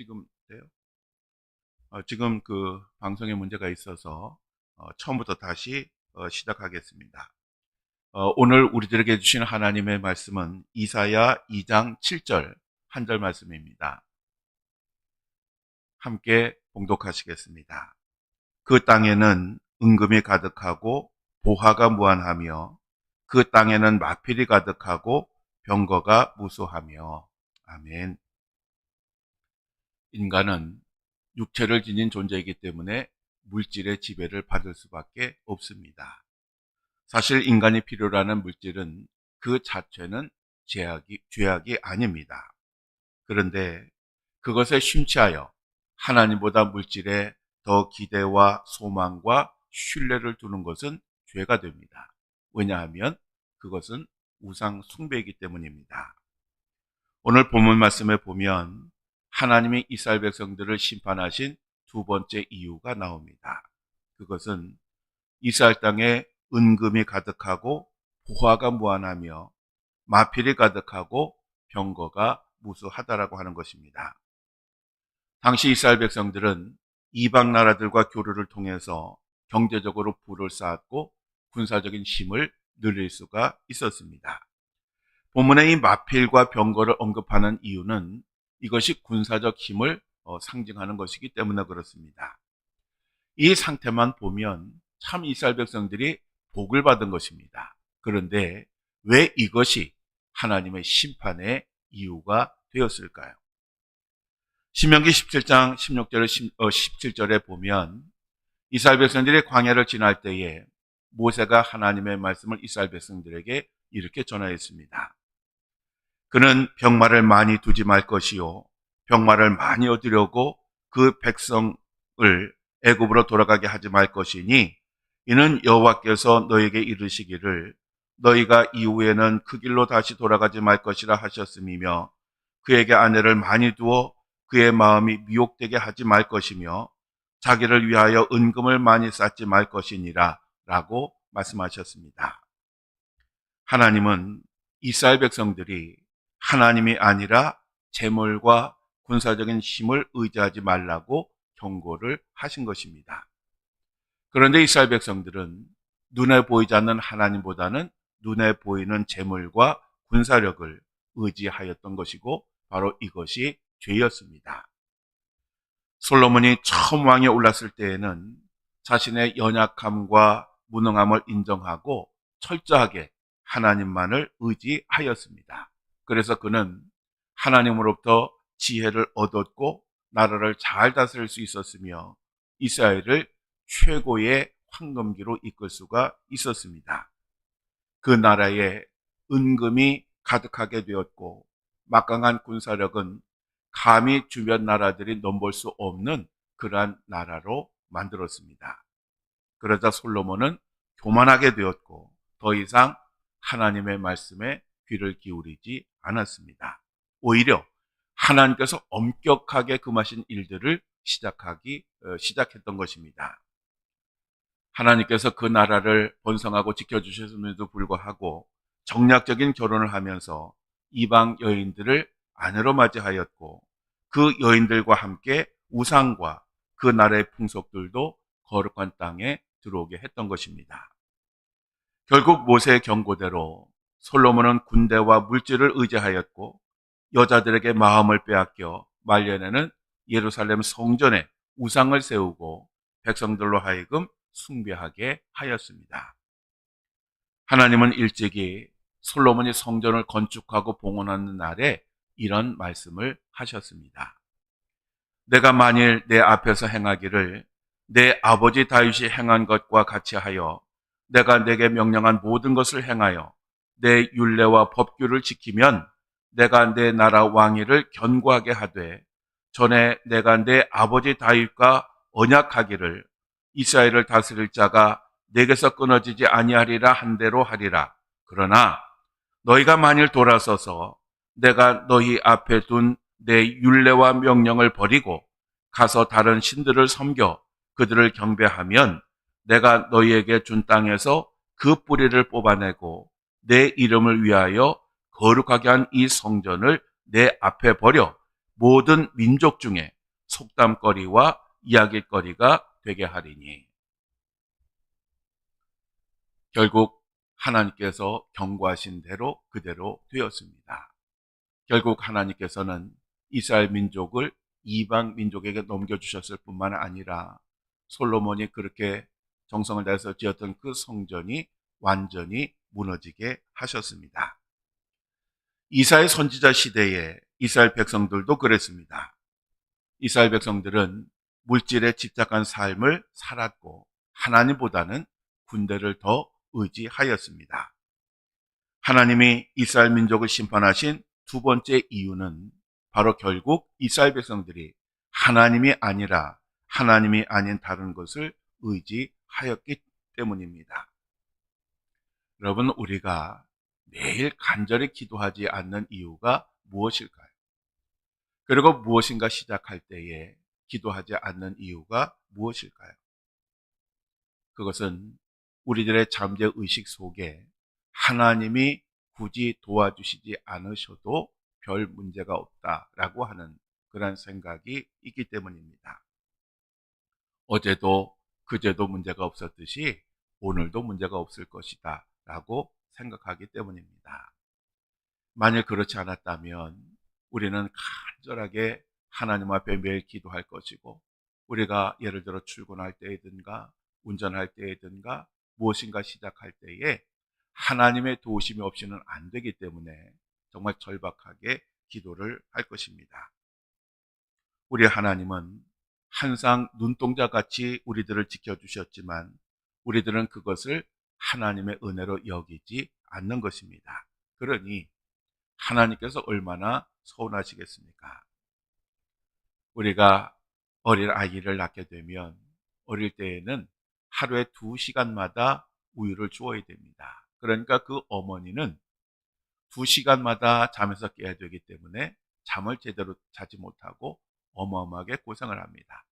지금 돼요? 어, 지금 그 방송에 문제가 있어서 어, 처음부터 다시 어, 시작하겠습니다. 어, 오늘 우리들에게 주신 하나님의 말씀은 이사야 2장 7절 한 절 말씀입니다. 함께 봉독하시겠습니다. 그 땅에는 은금이 가득하고 보화가 무한하며 그 땅에는 마필이 가득하고 병거가 무수하며 아멘. 인간은 육체를 지닌 존재이기 때문에 물질의 지배를 받을 수밖에 없습니다. 사실 인간이 필요로 하는 물질은 그 자체는 죄악이, 죄악이 아닙니다. 그런데 그것에 심취하여 하나님보다 물질에 더 기대와 소망과 신뢰를 두는 것은 죄가 됩니다. 왜냐하면 그것은 우상 숭배이기 때문입니다. 오늘 본문 말씀에 보면 하나님이 이스라엘 백성들을 심판하신 두 번째 이유가 나옵니다. 그것은 이스라엘 땅에 은금이 가득하고 보화가 무한하며 마필이 가득하고 병거가 무수하다라고 하는 것입니다. 당시 이스라엘 백성들은 이방 나라들과 교류를 통해서 경제적으로 부를 쌓았고 군사적인 힘을 늘릴 수가 있었습니다. 본문의 이 마필과 병거를 언급하는 이유는 이것이 군사적 힘을 어, 상징하는 것이기 때문에 그렇습니다. 이 상태만 보면 참 이스라엘 백성들이 복을 받은 것입니다. 그런데 왜 이것이 하나님의 심판의 이유가 되었을까요? 신명기 17장 16절에, 17절에 보면 이스라엘 백성들이 광야를 지날 때에 모세가 하나님의 말씀을 이스라엘 백성들에게 이렇게 전하였습니다. 그는 병마를 많이 두지 말 것이요 병마를 많이 얻으려고 그 백성을 애굽으로 돌아가게 하지 말 것이니 이는 여호와께서 너에게 이르시기를 너희가 이후에는 그 길로 다시 돌아가지 말 것이라 하셨음이며 그에게 아내를 많이 두어 그의 마음이 미혹되게 하지 말 것이며 자기를 위하여 은금을 많이 쌓지 말 것이니라 라고 말씀하셨습니다. 하나님은 이스라엘 백성들이 하나님이 아니라 재물과 군사적인 힘을 의지하지 말라고 경고를 하신 것입니다. 그런데 이스라엘 백성들은 눈에 보이지 않는 하나님보다는 눈에 보이는 재물과 군사력을 의지하였던 것이고 바로 이것이 죄였습니다. 솔로몬이 처음 왕에 올랐을 때에는 자신의 연약함과 무능함을 인정하고 철저하게 하나님만을 의지하였습니다. 그래서 그는 하나님으로부터 지혜를 얻었고 나라를 잘 다스릴 수 있었으며 이스라엘을 최고의 황금기로 이끌 수가 있었습니다. 그 나라에 은금이 가득하게 되었고 막강한 군사력은 감히 주변 나라들이 넘볼 수 없는 그러한 나라로 만들었습니다. 그러자 솔로몬은 교만하게 되었고 더 이상 하나님의 말씀에 귀를 기울이지 않았습니다. 오히려 하나님께서 엄격하게 금하신 일들을 시작하기 어, 시작했던 것입니다. 하나님께서 그 나라를 번성하고 지켜주셨음에도 불구하고 정략적인 결혼을 하면서 이방 여인들을 아내로 맞이하였고 그 여인들과 함께 우상과 그 나라의 풍속들도 거룩한 땅에 들어오게 했던 것입니다. 결국 모세의 경고대로 솔로몬은 군대와 물질을 의지하였고 여자들에게 마음을 빼앗겨 말년에는 예루살렘 성전에 우상을 세우고 백성들로 하여금 숭배하게 하였습니다. 하나님은 일찍이 솔로몬이 성전을 건축하고 봉헌하는 날에 이런 말씀을 하셨습니다. 내가 만일 내 앞에서 행하기를 내 아버지 다윗이 행한 것과 같이 하여 내가 내게 명령한 모든 것을 행하여 내 율례와 법규를 지키면 내가 내 나라 왕위를 견고하게 하되 전에 내가 내 아버지 다윗과 언약하기를 이스라엘을 다스릴 자가 내게서 끊어지지 아니하리라 한 대로 하리라. 그러나 너희가 만일 돌아서서 내가 너희 앞에 둔 내 율례와 명령을 버리고 가서 다른 신들을 섬겨 그들을 경배하면 내가 너희에게 준 땅에서 그 뿌리를 뽑아내고 내 이름을 위하여 거룩하게 한 이 성전을 내 앞에 버려 모든 민족 중에 속담거리와 이야기거리가 되게 하리니 결국 하나님께서 경고하신 대로 그대로 되었습니다. 결국 하나님께서는 이스라엘 민족을 이방 민족에게 넘겨주셨을 뿐만 아니라 솔로몬이 그렇게 정성을 다해서 지었던 그 성전이 완전히 무너지게 하셨습니다. 이사의 선지자 시대에 이스라엘 백성들도 그랬습니다. 이스라엘 백성들은 물질에 집착한 삶을 살았고 하나님보다는 군대를 더 의지하였습니다. 하나님이 이스라엘 민족을 심판하신 두 번째 이유는 바로 결국 이스라엘 백성들이 하나님이 아니라 하나님이 아닌 다른 것을 의지하였기 때문입니다. 여러분, 우리가 매일 간절히 기도하지 않는 이유가 무엇일까요? 그리고 무엇인가 시작할 때에 기도하지 않는 이유가 무엇일까요? 그것은 우리들의 잠재 의식 속에 하나님이 굳이 도와주시지 않으셔도 별 문제가 없다라고 하는 그런 생각이 있기 때문입니다. 어제도 그제도 문제가 없었듯이 오늘도 문제가 없을 것이다 라고 생각하기 때문입니다. 만일 그렇지 않았다면 우리는 간절하게 하나님 앞에 매일 기도할 것이고 우리가 예를 들어 출근할 때이든가 운전할 때이든가 무엇인가 시작할 때에 하나님의 도우심이 없이는 안 되기 때문에 정말 절박하게 기도를 할 것입니다. 우리 하나님은 항상 눈동자 같이 우리들을 지켜주셨지만 우리들은 그것을 하나님의 은혜로 여기지 않는 것입니다. 그러니 하나님께서 얼마나 서운하시겠습니까? 우리가 어린 아이를 낳게 되면 어릴 때에는 하루에 두 시간마다 우유를 주어야 됩니다. 그러니까 그 어머니는 두 시간마다 잠에서 깨야 되기 때문에 잠을 제대로 자지 못하고 어마어마하게 고생을 합니다.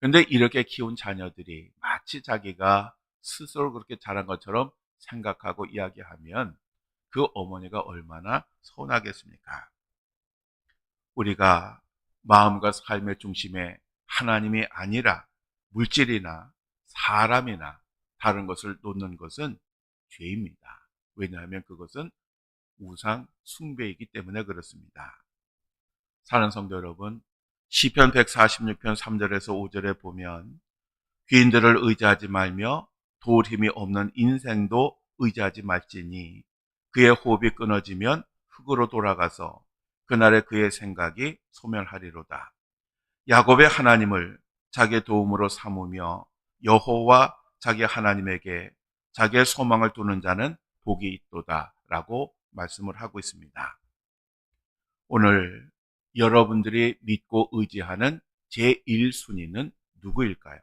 그런데 이렇게 키운 자녀들이 마치 자기가 스스로 그렇게 자란 것처럼 생각하고 이야기하면 그 어머니가 얼마나 서운하겠습니까? 우리가 마음과 삶의 중심에 하나님이 아니라 물질이나 사람이나 다른 것을 놓는 것은 죄입니다. 왜냐하면 그것은 우상 숭배이기 때문에 그렇습니다. 사는 성도 여러분, 시편 146편 3절에서 5절에 보면 귀인들을 의지하지 말며 도울 힘이 없는 인생도 의지하지 말지니 그의 호흡이 끊어지면 흙으로 돌아가서 그날에 그의 생각이 소멸하리로다. 야곱의 하나님을 자기의 도움으로 삼으며 여호와 자기 하나님에게 자기의 소망을 두는 자는 복이 있도다라고 말씀을 하고 있습니다. 오늘 여러분들이 믿고 의지하는 제1순위는 누구일까요?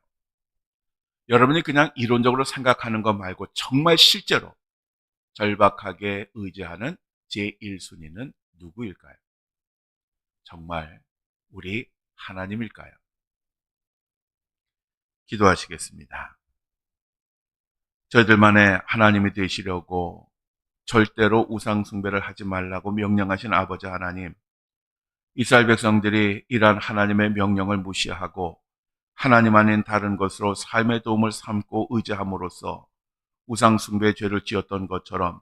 여러분이 그냥 이론적으로 생각하는 것 말고 정말 실제로 절박하게 의지하는 제1순위는 누구일까요? 정말 우리 하나님일까요? 기도하시겠습니다. 저희들만의 하나님이 되시려고 절대로 우상숭배를 하지 말라고 명령하신 아버지 하나님, 이스라엘 백성들이 이러한 하나님의 명령을 무시하고 하나님 아닌 다른 것으로 삶의 도움을 삼고 의지함으로써 우상숭배 죄를 지었던 것처럼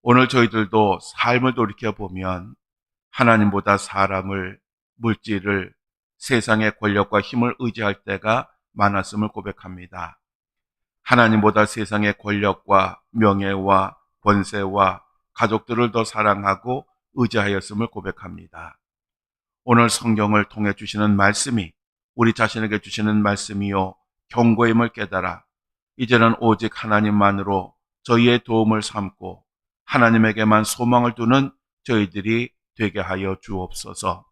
오늘 저희들도 삶을 돌이켜보면 하나님보다 사람을, 물질을, 세상의 권력과 힘을 의지할 때가 많았음을 고백합니다. 하나님보다 세상의 권력과 명예와 권세와 가족들을 더 사랑하고 의지하였음을 고백합니다. 오늘 성경을 통해 주시는 말씀이 우리 자신에게 주시는 말씀이요 경고임을 깨달아 이제는 오직 하나님만으로 저희의 도움을 삼고 하나님에게만 소망을 두는 저희들이 되게 하여 주옵소서.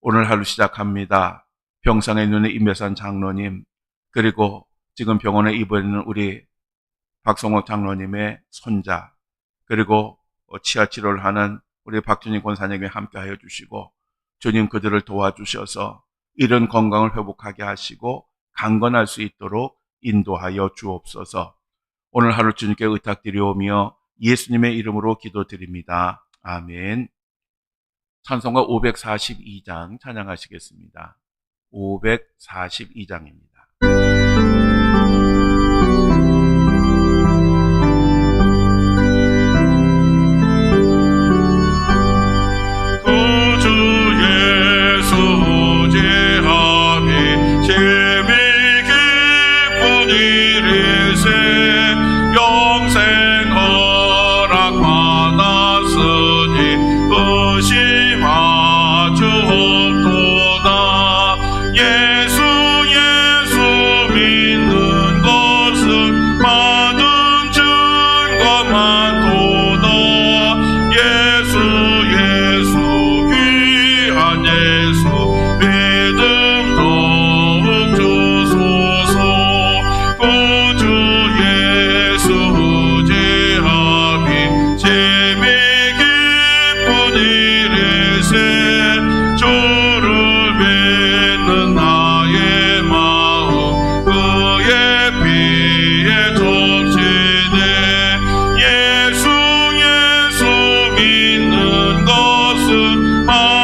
오늘 하루 시작합니다. 병상에 눈에 임배산 장로님 그리고 지금 병원에 입어 있는 우리 박성호 장로님의 손자 그리고 치아 치료를 하는 우리 박준희 권사님이 함께 하여 주시고 주님 그들을 도와주셔서 이런 건강을 회복하게 하시고 강건할 수 있도록 인도하여 주옵소서. 오늘 하루 주님께 의탁드리오며 예수님의 이름으로 기도드립니다. 아멘. 찬송가 542장 찬양하시겠습니다. 542장입니다. 받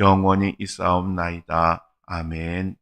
영원히 있사옵나이다. 아멘.